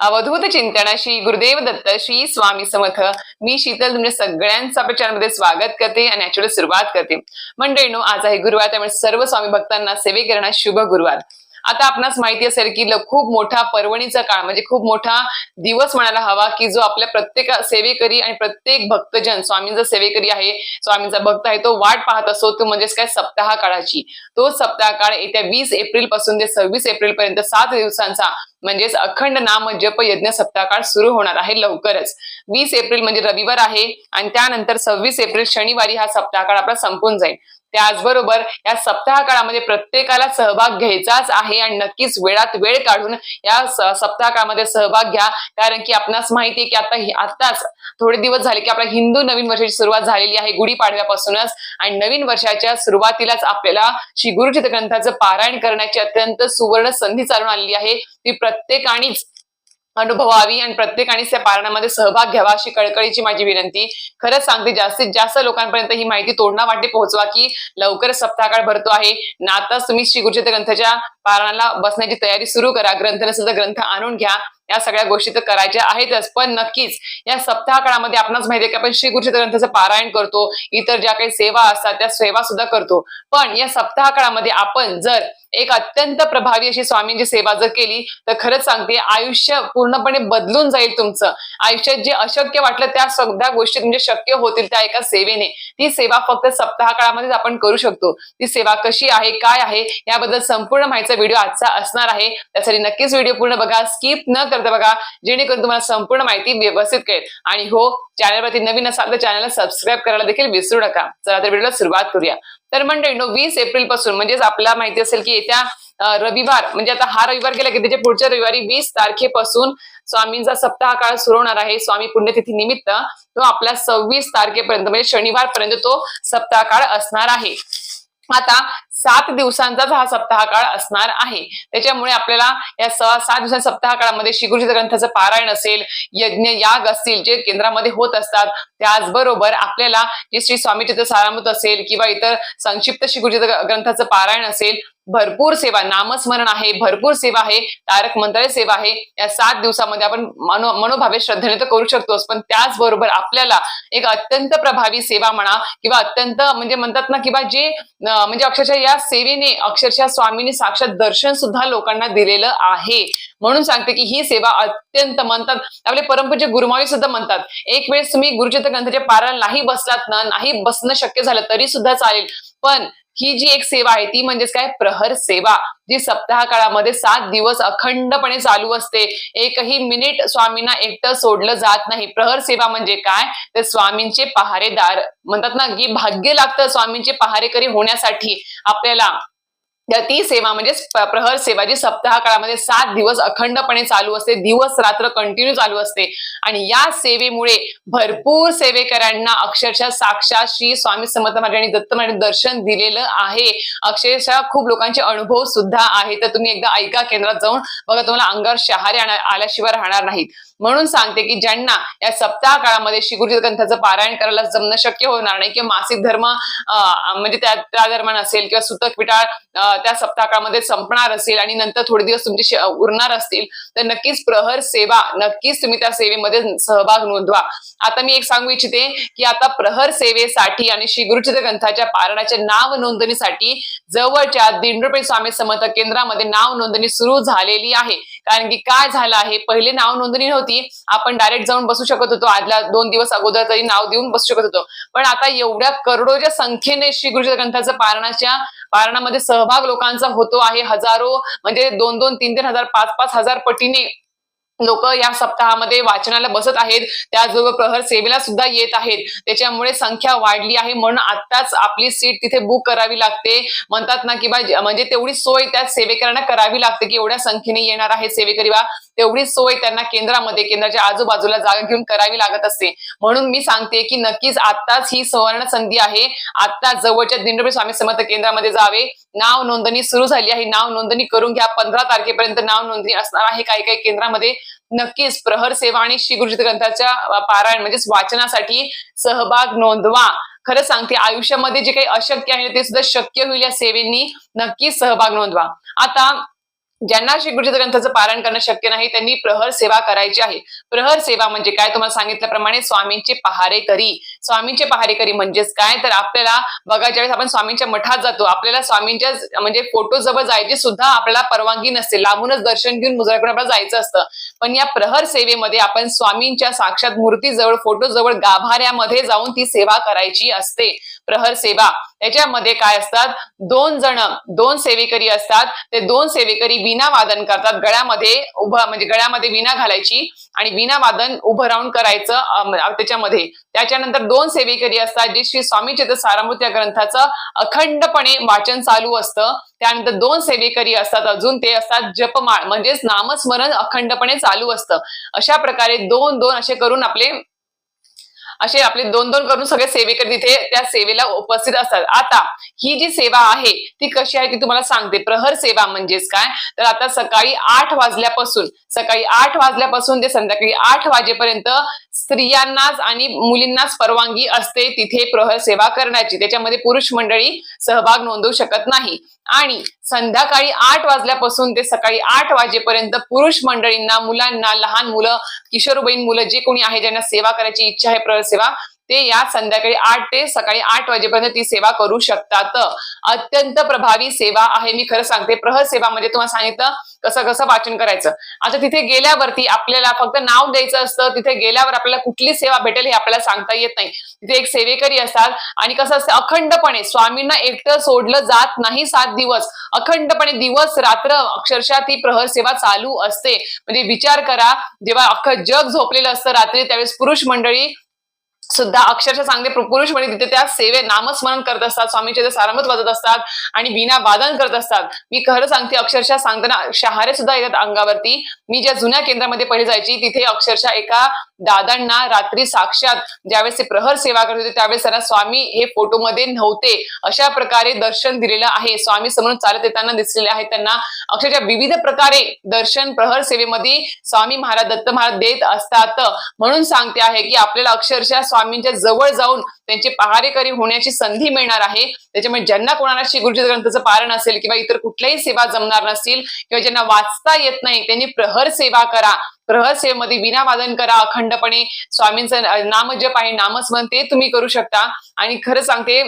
अवधूत चिंतन श्री गुरुदेव दत्त श्री स्वामी समर्थ. मी शीतल तुमच्या सगळ्यांचं आपल्या चॅनलमध्ये स्वागत करते आणि ऍक्च्युअली सुरुवात करते. मंडळीनो आज आहे गुरुवार त्यामुळे सर्व स्वामी भक्तांना सेवे करणार शुभ गुरुवार. आता आपणास माहिती असेल की खूप मोठा पर्वणीचा काळ म्हणजे खूप मोठा दिवस म्हणायला हवा की जो आपल्या प्रत्येक सेवेकरी आणि प्रत्येक भक्तजन स्वामींचा सेवेकरी आहे स्वामींचा भक्त आहे तो वाट पाहत असतो तो म्हणजेच काय सप्ताह काळाची तो सप्ताह काळ येत्या वीस एप्रिलपासून ते सव्वीस एप्रिल पर्यंत सात दिवसांचा म्हणजेच अखंड नाम जप यज्ञ सप्ताह काळ सुरू होणार आहे लवकरच. वीस एप्रिल म्हणजे रविवार आहे आणि त्यानंतर सव्वीस एप्रिल शनिवारी हा सप्ताह काळ आपला संपून जाईल. त्याचबरोबर या सप्ताह काळामध्ये प्रत्येकाला सहभाग घ्यायचाच आहे आणि नक्कीच वेळात वेळ काढून या सप्ताह काळामध्ये सहभाग घ्या. कारण की आपणास माहिती आहे की आता आताच थोडे दिवस झाले की आपल्या हिंदू नवीन वर्षाची सुरुवात झालेली आहे गुढीपाडव्यापासूनच. आणि नवीन वर्षाच्या सुरुवातीलाच आपल्याला श्री गुरुचित ग्रंथाचं पारायण करण्याची अत्यंत सुवर्ण संधी चालून आलेली आहे. ती प्रत्येकानेच अनुभवावी आणि प्रत्येकाने त्या पारणामध्ये सहभाग घ्यावा अशी कळकळीची माझी विनंती. खरंच सांगते जास्तीत जास्त लोकांपर्यंत ही माहिती तोडणा वाटे पोहोचवा की लवकर सप्ताहकाळ भरतो आहे. ना आताच तुम्ही श्री गुरुचित ग्रंथाच्या पारणाला बसण्याची तयारी सुरू करा. ग्रंथ नसेल तर ग्रंथ आणून घ्या. या सगळ्या गोष्टी तर करायच्या आहेतच. पण नक्कीच या सप्ताह काळामध्ये आपणास माहिती आहे की आपण श्री गुरुचित ग्रंथाचं पारायण करतो इतर ज्या काही सेवा असतात त्या सेवा सुद्धा करतो. पण या सप्ताह काळामध्ये आपण जर एक अत्यंत प्रभावी अशी स्वामींची सेवा जर केली तर खरंच सांगते आयुष्य पूर्णपणे बदलून जाईल तुमचं. आयुष्यात जे अशक्य वाटलं त्या सगळ्या गोष्टी म्हणजे शक्य होतील त्या एका सेवेने. ती सेवा फक्त सप्ताह काळामध्येच आपण करू शकतो. ती सेवा कशी आहे काय आहे याबद्दल संपूर्ण माहितीचा व्हिडिओ आजचा असणार आहे. त्यासाठी नक्कीच व्हिडिओ पूर्ण बघा. स्किप न कर करता बघा जेणेकरून तुम्हाला संपूर्ण माहिती व्यवस्थित कळेल. आणि हो चॅनलवरती नवीन असाल तर चॅनलला सबस्क्राईब करायला देखील विसरू नका. चला तर व्हिडिओला सुरुवात करूया. तर मंडळीनो वीस एप्रिलपासून म्हणजेच आपल्याला माहिती असेल की येत्या रविवार म्हणजे आता हा रविवार गेला की त्याच्या पुढच्या रविवारी वीस तारखेपासून स्वामींचा सप्ताह काळ सुरू होणार आहे स्वामी पुण्यतिथी निमित्त. तो आपल्या सव्वीस तारखेपर्यंत म्हणजे शनिवारपर्यंत तो सप्ताह काळ असणार आहे. आता सात दिवसांचाच हा सप्ताह काळ असणार आहे. त्याच्यामुळे आपल्याला या सहा सात दिवसांच्या सप्ताह काळामध्ये श्रीगुरुजी ग्रंथाचं पारायण असेल यज्ञ याग असतील जे केंद्रामध्ये होत असतात त्याचबरोबर आपल्याला जे श्री स्वामीजीचं सारामृत असेल किंवा इतर संक्षिप्त श्री ग्रंथाचं पारायण असेल भरपूर सेवा नामस्मरण आहे भरपूर सेवा आहे तारक मंत्रालय सेवा आहे. या सात दिवसामध्ये आपण मनो मनोभावे श्रद्धेने तर करू शकतोच पण त्याचबरोबर आपल्याला एक अत्यंत प्रभावी सेवा म्हणा किंवा अत्यंत म्हणजे म्हणतात ना किंवा जे म्हणजे अक्षरशः या सेवेने अक्षरशः स्वामींनी साक्षात दर्शन सुद्धा लोकांना दिलेलं आहे. म्हणून सांगते की ही सेवा अत्यंत म्हणतात आपले परमपूज्य गुरुमावी सुद्धा म्हणतात. एक वेळेस तुम्ही गुरुचित्र ग्रंथाच्या पारायण नाही बसलात ना नाही बसणं शक्य झालं तरी सुद्धा चालेल. पण ही जी एक सेवा आहे ती म्हणजेच काय? प्रहर सेवा जी सप्ताह काळामध्ये सात दिवस अखंडपणे चालू असते. एकही मिनिट स्वामींना एकटं सोडलं जात नाही. प्रहर सेवा म्हणजे काय? तर स्वामींचे पहारेदार. म्हणतात ना की भाग्य लागतं स्वामींचे पहारेकरी होण्यासाठी. आपल्याला ती सेवा म्हणजे प्रहर सेवा जी सप्ताह काळामध्ये सात दिवस अखंडपणे चालू असते दिवस रात्र कंटिन्यू चालू असते. आणि या सेवेमुळे भरपूर सेवेकरांना अक्षरशः साक्षात श्री स्वामी समर्थ महाराजांनी दत्त महाराज दर्शन दिलेलं आहे. अक्षरशः खूप लोकांचे अनुभव सुद्धा आहे तर तुम्ही एकदा ऐका केंद्रात जाऊन बघा तुम्हाला अंगावर शहारे आल्याशिवाय राहणार नाहीत. म्हणून सांगते की ज्यांना या सप्ताह काळामध्ये श्री ग्रंथाचं पारायण करायला जमणं शक्य होणार नाही किंवा मासिक धर्म अं, म्हणजे त्या त्या दरम्यान असेल किंवा सुतक पिटाळ त्या सप्ताह काळामध्ये संपणार असेल आणि नंतर थोडे दिवस तुमचे उरणार असतील तर नक्कीच प्रहर सेवा नक्कीच तुम्ही त्या सेवेमध्ये सहभाग नोंदवा. आता मी एक सांगू इच्छिते की आता प्रहर सेवेसाठी आणि श्री ग्रंथाच्या पारणाच्या नाव नोंदणीसाठी जवळच्या दिंडोपे स्वामी समर्थ केंद्रामध्ये नाव नोंदणी सुरू झालेली आहे. कारण की काय झालं आहे? पहिले नाव नोंदणी नव्हती आपण डायरेक्ट जाऊन बसू शकत होतो. आदल्या दोन दिवस अगोदर तरी नाव देऊन बसू शकत होतो. पण आता एवढ्या करोडोच्या संख्येने श्री गुरुजी ग्रंथाचं पारणाच्या पारणामध्ये सहभाग लोकांचा होतो आहे. हजारो म्हणजे दोन दोन तीन तीन हजार पाच पाच हजार पटीने लोक या सप्ताहामध्ये वाचनाला बसत आहेत. त्याचबरोबर प्रहर सेवेला सुद्धा येत आहेत. त्याच्यामुळे संख्या वाढली आहे म्हणून आत्ताच आपली सीट तिथे बुक करावी लागते. म्हणतात ना की बा म्हणजे तेवढी सोय त्या सेवेकरांना करावी लागते की एवढ्या संख्येने येणार आहे सेवेकरी बा. तेवढी सोय त्यांना केंद्रामध्ये केंद्राच्या आजूबाजूला जागा घेऊन करावी लागत असते. म्हणून मी सांगते की नक्कीच आत्ताच ही सुवर्ण संधी आहे. आता जवळच्या दिंडोबे स्वामी समर्थ केंद्रामध्ये जावे. नाव नोंदणी सुरू झाली आहे. नाव नोंदणी करून घ्या. पंधरा तारखेपर्यंत नाव नोंदणी असणार आहे काही काही केंद्रामध्ये. नक्कीच प्रहर सेवा आणि श्री गुरुजी ग्रंथाच्या पारायण म्हणजेच वाचनासाठी सहभाग नोंदवा. खरं सांगते आयुष्यामध्ये जे काही अशक्य आहे ते सुद्धा शक्य होईल या सेवेनी नक्कीच सहभाग नोंदवा. आता ज्यांना श्री गुरुचरित्र ग्रंथाचं पारण करणं शक्य नाही त्यांनी प्रहर सेवा करायची आहे. प्रहर सेवा म्हणजे काय? तुम्हाला सांगितल्याप्रमाणे स्वामींचे पहारे करी. स्वामींचे पहारेकरी म्हणजेच काय? तर आपल्याला बघा ज्यावेळेस आपण स्वामींच्या मठात जातो आपल्याला स्वामींच्या म्हणजे फोटो जवळ जायची सुद्धा आपल्याला परवानगी नसते. लांबूनच दर्शन घेऊन मुजराकडे आपल्याला जायचं असतं. पण या प्रहर सेवेमध्ये आपण स्वामींच्या साक्षात मूर्तीजवळ फोटो जवळ गाभाऱ्यामध्ये जाऊन ती सेवा करायची असते. प्रहर सेवा. त्याच्यामध्ये काय असतात? दोन जण दोन सेवेकरी असतात. ते दोन सेवेकरी विना वादन करतात. गळ्यामध्ये उभं म्हणजे गळ्यामध्ये विना घालायची आणि विना वादन उभं राहून करायचं त्याच्यामध्ये. त्याच्यानंतर दोन सेवेकरी असतात जे श्री स्वामी चेत सारामृत या ग्रंथाचं अखंडपणे वाचन चालू असतं. त्यानंतर दोन सेवेकरी असतात अजून ते असतात जपमाळ म्हणजेच नामस्मरण अखंडपणे चालू असतं. अशा प्रकारे दोन दोन असे करून आपले असे आपले दोन दोन करून सगळे सेवेकरी तिथे त्या सेवेला उपस्थित असतात. आता ही जी सेवा आहे ती कशी आहे ती तुम्हाला सांगते. प्रहर सेवा म्हणजेच काय? तर आता सकाळी आठ वाजल्यापासून सकाळी आठ वाजल्यापासून ते संध्याकाळी आठ वाजेपर्यंत स्त्रियांनाच आणि मुलींनाच परवानगी असते तिथे प्रहर सेवा करण्याची. त्याच्यामध्ये पुरुष मंडळी सहभाग नोंदवू शकत नाही. आणि संध्याकाळी आठ वाजल्यापासून ते सकाळी आठ वाजेपर्यंत पुरुष मंडळींना मुलांना लहान मुलं किशोरवयीन मुलं जे कोणी आहे ज्यांना सेवा करायची इच्छा आहे प्रहर सेवा ते या संध्याकाळी आठ ते सकाळी आठ वाजेपर्यंत ती सेवा करू शकतात. अत्यंत प्रभावी सेवा आहे. मी खरं सांगते प्रहर सेवा म्हणजे तुम्हाला सांगितलं कसं कसं वाचन करायचं. आता तिथे गेल्यावरती आपल्याला फक्त नाव द्यायचं असतं. तिथे गेल्यावर आपल्याला कुठली सेवा भेटेल हे आपल्याला सांगता येत नाही. तिथे एक सेवेकरी असतात आणि कसं असतं अखंडपणे स्वामींना एकटं सोडलं जात नाही सात दिवस. अखंडपणे दिवस रात्र अक्षरशः ती प्रहर सेवा चालू असते. म्हणजे विचार करा जेव्हा अख्खं जग झोपलेलं असतं रात्री त्यावेळेस पुरुष मंडळी सुद्धा अक्षरशः चांगले पुरुष म्हणजे तिथे त्या सेवे नामस्मरण करत असतात स्वामीचे ते सारंभत वाजत असतात आणि बिना वादन करत असतात. मी खरं सांगते अक्षरशः सांगताना शहारे सुद्धा येतात अंगावरती. मी ज्या जुन्या केंद्रामध्ये पहिले जायची तिथे अक्षरशः एका दादांना रात्री साक्षात ज्यावेळेस ते प्रहर सेवा करत होते त्यावेळेस त्यांना स्वामी हे फोटोमध्ये नव्हते. अशा प्रकारे दर्शन दिलेलं आहे. स्वामी समोर चालत येताना दिसलेले आहेत. त्यांना अक्षरशः विविध प्रकारे दर्शन प्रहर सेवेमध्ये स्वामी महाराज दत्त महाराज देत असतात. म्हणून सांगते आहे की आपल्याला अक्षरशः स्वामींच्या जवळ जाऊन त्यांचे पहारेकरी होण्याची संधी मिळणार आहे. त्याच्यामुळे ज्यांना कोणाला श्री गुरुजी ग्रंथाचं पारण असेल किंवा इतर कुठल्याही सेवा जमणार नसतील किंवा ज्यांना वाचता येत नाही त्यांनी प्रहर सेवा करा. प्रहर सेवेमध्ये विना वादन करा. अखंडपणे स्वामींचं नामजप आहे नामस्मरण ते तुम्ही करू शकता. आणि खरं सांगते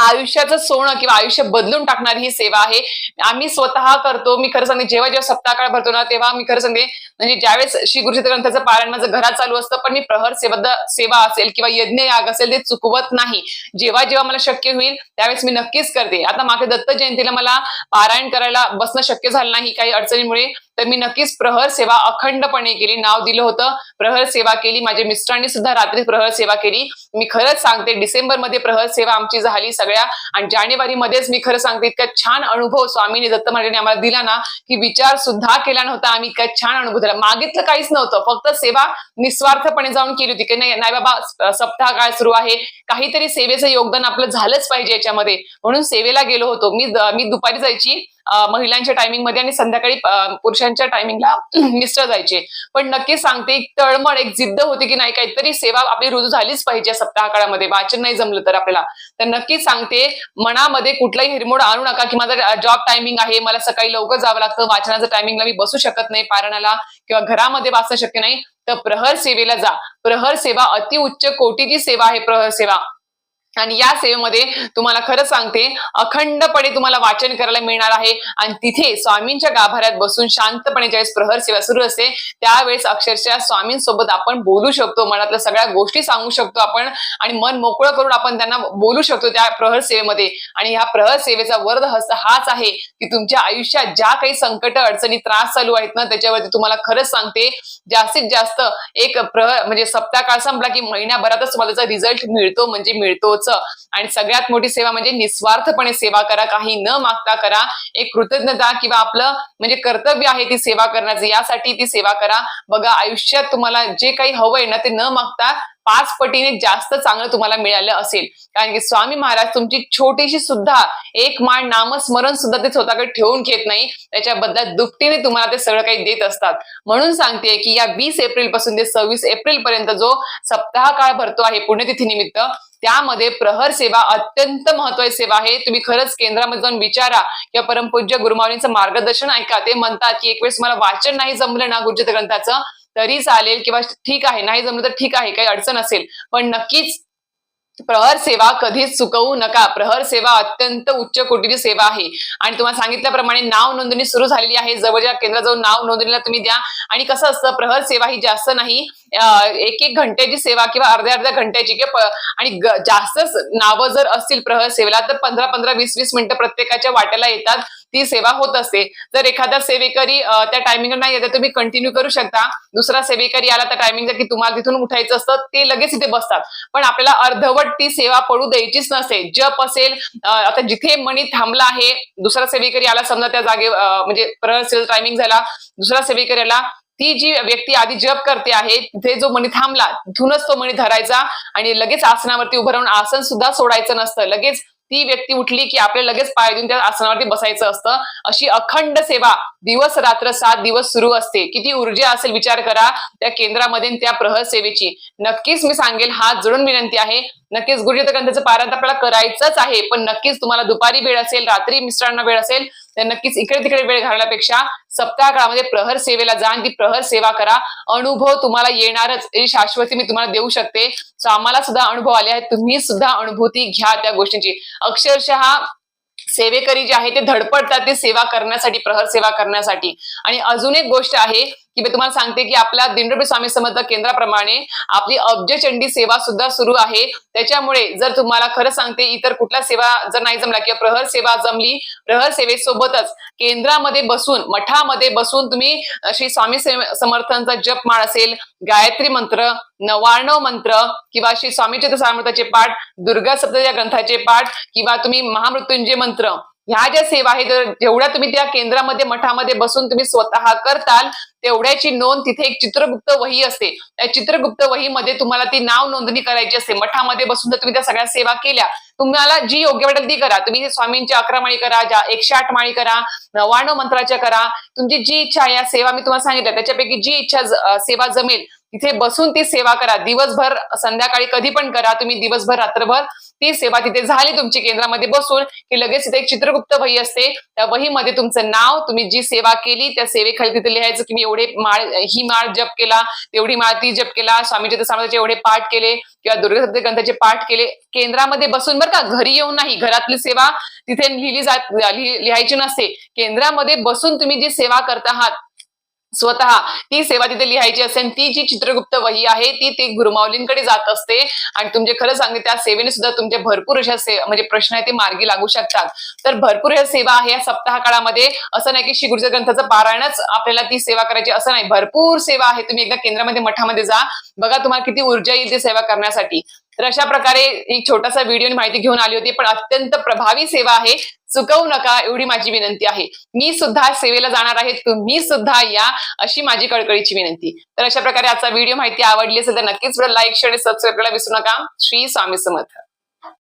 आयुष्याचं सोनं किंवा आयुष्य बदलून टाकणारी ही सेवा आहे. आम्ही स्वतः करतो. मी खरं सांगते जेव्हा जेव्हा सप्ताह काळ भरतो ना तेव्हा मी खरं सांगते म्हणजे ज्यावेळेस श्री गुरुचित्र ग्रंथाचं पारायण माझं घरात चालू असतं पण मी प्रहर सेवा सेवा असेल किंवा यज्ञ याग असेल ते चुकवत नाही. जेव्हा जेव्हा मला शक्य होईल त्यावेळेस मी नक्कीच करते. आता मागे दत्त जयंतीला मला पारायण करायला बसणं शक्य झालं नाही काही अडचणीमुळे तर मी नक्कीच प्रहर सेवा अखंडपणे केली नाव दिलं होतं. प्रहर सेवा केली माझ्या मिस्टरांनी सुद्धा रात्री प्रहर सेवा केली. मी खरंच सांगते डिसेंबरमध्ये प्रहर सेवा आमची झाली सगळ्या. आणि जानेवारी मध्येच मी खरं सांगते इतका छान अनुभव स्वामीने दत्त महाराजांनी आम्हाला दिला ना की विचार सुद्धा केला नव्हता. आम्ही इतका छान अनुभव दिला मागितलं काहीच नव्हतं. फक्त सेवा निस्वार्थपणे जाऊन केली होती की नाही नाही बाबा सप्ताह काळ सुरू आहे? काहीतरी सेवेचं योगदान आपलं झालंच पाहिजे याच्यामध्ये. म्हणून सेवेला गेलो होतो. मी मी दुपारी जायची. महिलांच्या टायमिंगमध्ये आणि संध्याकाळी पुरुषांच्या टायमिंगला मिस्टर जायचे. पण नक्की सांगते एक तळमळ एक जिद्द होती की नाही काहीतरी सेवा आपली रुजू झालीच पाहिजे सप्ताह काळामध्ये वाचन नाही जमलं तर आपल्याला. तर नक्कीच सांगते मनामध्ये कुठलाही हिरमोड आणू नका की माझा जॉब टायमिंग आहे मला सकाळी लवकर जावं लागतं वाचनाचं टायमिंगला मी बसू शकत नाही पारणाला किंवा घरामध्ये वाचणं शक्य नाही. तर प्रहर सेवेला जा. प्रहर सेवा अति उच्च कोटीची सेवा आहे प्रहर सेवा. आणि या सेवेमध्ये तुम्हाला खरं सांगते अखंडपणे तुम्हाला वाचन करायला मिळणार आहे. आणि तिथे स्वामींच्या गाभाऱ्यात बसून शांतपणे ज्यावेळेस प्रहर सेवा सुरू असते त्यावेळेस अक्षरशः स्वामींसोबत आपण बोलू शकतो मनातल्या सगळ्या गोष्टी सांगू शकतो आपण आणि मन मोकळं करून आपण त्यांना बोलू शकतो त्या प्रहर सेवेमध्ये. आणि ह्या प्रहर सेवेचा वर्ध हस्त हाच आहे की तुमच्या आयुष्यात ज्या काही संकट अडचणी त्रास चालू आहेत ना त्याच्यावरती तुम्हाला खरंच सांगते जास्तीत जास्त एक प्रहर म्हणजे सप्ताह काळ संपला की महिन्याभरातच तुम्हाला त्याचा रिझल्ट मिळतो म्हणजे मिळतोच आणि सगळ्यात मोठी सेवा म्हणजे निस्वार्थपणे सेवा करा काही न मागता करा. एक कृतज्ञता किंवा आपलं म्हणजे कर्तव्य आहे ती सेवा करण्याचं यासाठी ती सेवा करा. बघा आयुष्यात तुम्हाला जे काही हवंय ना ते न मागता पाच पटीने जास्त चांगलं तुम्हाला मिळालं असेल. कारण की स्वामी महाराज तुमची छोटीशी सुद्धा एक माळ नामस्मरण सुद्धा ते स्वतःकडे ठेवून घेत नाही. त्याच्याबद्दल दुपटीने तुम्हाला ते सगळं काही देत असतात. म्हणून सांगते की या वीस एप्रिलपासून ते सव्वीस एप्रिल पर्यंत जो सप्ताह काळ भरतो आहे पुण्यतिथी निमित्त त्यामध्ये प्रहर सेवा अत्यंत महत्वाची सेवा आहे. तुम्ही खरंच केंद्रामध्ये जाऊन विचारा. किंवा परमपूज्य गुरुमाऊलींचं मार्गदर्शन ऐका. ते म्हणतात की एक वेळेस मला वाचन नाही जमलं ना गुरुचित ग्रंथाचं तरी चालेल किंवा ठीक आहे. नाही जमलं तर ठीक आहे. काही अडचण असेल. पण नक्कीच प्रहर सेवा कधीच चुकवू नका. प्रहर सेवा अत्यंत उच्च कोटीची सेवा आहे. आणि तुम्हाला सांगितल्याप्रमाणे नाव नोंदणी सुरू झालेली आहे. जवळच्या केंद्रात जाऊन नाव नोंदणीला तुम्ही द्या. आणि कसं असतं प्रहर सेवा ही जास्त नाही. एक एक घंट्याची सेवा किंवा अर्ध्या अर्ध्या घंट्याची किंवा आणि जास्तच नावं जर असतील प्रहर सेवेला तर पंधरा पंधरा वीस वीस मिनिटं प्रत्येकाच्या वाट्याला येतात. ती सेवा होत असते. जर एखादा सेवेकरी त्या टायमिंगला नाही येत तुम्ही कंटिन्यू करू शकता. दुसरा सेवेकरी आला त्या टायमिंगचा की तुम्हाला तिथून उठायचं असतं ते लगेच इथे बसतात. पण आपल्याला अर्धवट ती सेवा पडू द्यायचीच नसते. जप असेल आता जिथे मणी थांबला आहे दुसरा सेवेकरी आला समजा त्या जागे म्हणजे प्रहर टायमिंग झाला दुसरा सेवेकरी आला ती जी व्यक्ती आधी जप करते आहे तिथे जो मणी थांबला तिथूनच तो मणी धरायचा आणि लगेच आसनावरती उभं राहून आसन सुद्धा सोडायचं नसतं. लगेच ती व्यक्ती उठली की आपल्याला लगेच पाय देऊन त्या आसनावरती बसायचं असतं. अशी अखंड सेवा दिवस रात्र सात दिवस सुरू असते. किती ऊर्जा असेल विचार करा त्या केंद्रामध्ये त्या प्रहर सेवेची. नक्कीच मी सांगेल हात जोडून विनंती आहे नक्कीच गुरुजित ग्रंथाचं पारायण तर आपल्याला करायचंच आहे पण नक्कीच तुम्हाला दुपारी वेळ असेल रात्री मिस्टरांना वेळ असेल तर नक्कीच इकडे तिकडे वेळ घालण्यापेक्षा सप्ताह काळामध्ये प्रहर सेवेला जा आणि ती प्रहर सेवा करा. अनुभव तुम्हाला येणारच शाश्वती मी तुम्हाला देऊ शकते. सो आम्हाला सुद्धा अनुभव आले आहेत तुम्ही सुद्धा अनुभूती घ्या त्या गोष्टींची. अक्षरशः सेवेकरी जे आहे ते धडपडतात ती सेवा करण्यासाठी प्रहर सेवा करण्यासाठी. आणि अजून एक गोष्ट आहे की मी तुम्हाला सांगते की आपल्या दिंडोबी स्वामी समर्थ केंद्राप्रमाणे आपली अब्जचंडी सेवा सुद्धा सुरू आहे. त्याच्यामुळे जर तुम्हाला खरं सांगते इतर कुठल्या सेवा जर नाही जमला किंवा प्रहर सेवा जमली प्रहर सेवेसोबतच केंद्रामध्ये बसून मठामध्ये बसून तुम्ही श्री स्वामी से- समर्थांचा जपमाळ असेल गायत्री मंत्र नवाण्णव मंत्र किंवा श्री स्वामी समर्थाचे पाठ दुर्गा सप्तशती या ग्रंथाचे पाठ किंवा तुम्ही महामृत्युंजय मंत्र ह्या ज्या सेवा आहेत जेवढ्या तुम्ही त्या केंद्रामध्ये मठामध्ये बसून तुम्ही स्वतः करताल तेवढ्याची नोंद तिथे एक चित्रगुप्त वही असते. त्या चित्रगुप्त वहीमध्ये तुम्हाला ती नाव नोंदणी करायची असते. मठामध्ये बसून जर तुम्ही त्या सगळ्या सेवा केल्या तुम्हाला जी योग्य वाटेल ती करा. तुम्ही स्वामींची अकरा माळी करा ज्या एकशे आठ माळी करा नव्याण्णव मंत्राच्या करा. तुमची जी इच्छा या सेवा मी तुम्हाला सांगितल्या. त्याच्यापैकी जी इच्छा सेवा जमेल तिथे बसून ती सेवा करा. दिवसभर संध्याकाळी कधी पण करा. तुम्ही दिवसभर रात्रभर ती सेवा तिथे झाली तुमची केंद्रामध्ये बसून की लगेच तिथे एक चित्रगुप्त वही असते. त्या वहीमध्ये तुमचं नाव तुम्ही जी सेवा केली त्या सेवेखाली तिथे लिहायचं की मी एवढे माळ ही माळ जप केला तेवढी माळ ती जप केला स्वामीचे समाजाचे एवढे पाठ केले किंवा दुर्गा ग्रंथाचे पाठ केले. केंद्रामध्ये बसून बरं का घरी येऊन नाही घरातली सेवा तिथे लिहिली जात लिहायची नसते. केंद्रामध्ये बसून तुम्ही जी सेवा करत आहात स्वतः ती सेवा तिथे लिहायची असेल ती जी चित्रगुप्त वही आहे ती ती गुरुमाऊलींकडे जात असते. आणि तुमचे खरं सांगते त्या सेवेने सुद्धा तुमचे भरपूर अशा म्हणजे प्रश्न आहे ते मार्गी लागू शकतात. तर भरपूर ह्या सेवा आहे या सप्ताह काळामध्ये असं नाही की श्री गुरुच्या ग्रंथाचं पारायणच आपल्याला ती सेवा करायची असं नाही. भरपूर सेवा आहे. तुम्ही एकदा केंद्रामध्ये मठामध्ये जा. बघा तुम्हाला किती ऊर्जा येईल ती सेवा करण्यासाठी. तर अशा प्रकारे एक छोटासा व्हिडिओ माहिती घेऊन आली होती पण अत्यंत प्रभावी सेवा आहे. चुकवू नका एवढी माझी विनंती आहे. मी सुद्धा सेवेला जाणार आहे तुम्ही सुद्धा या अशी माझी कळकळीची विनंती. तर अशा प्रकारे आजचा व्हिडिओ माहिती आवडली असेल तर नक्कीच लाईक शेअर आणि सबस्क्राईब करायला विसरू नका. श्री स्वामी समर्थ.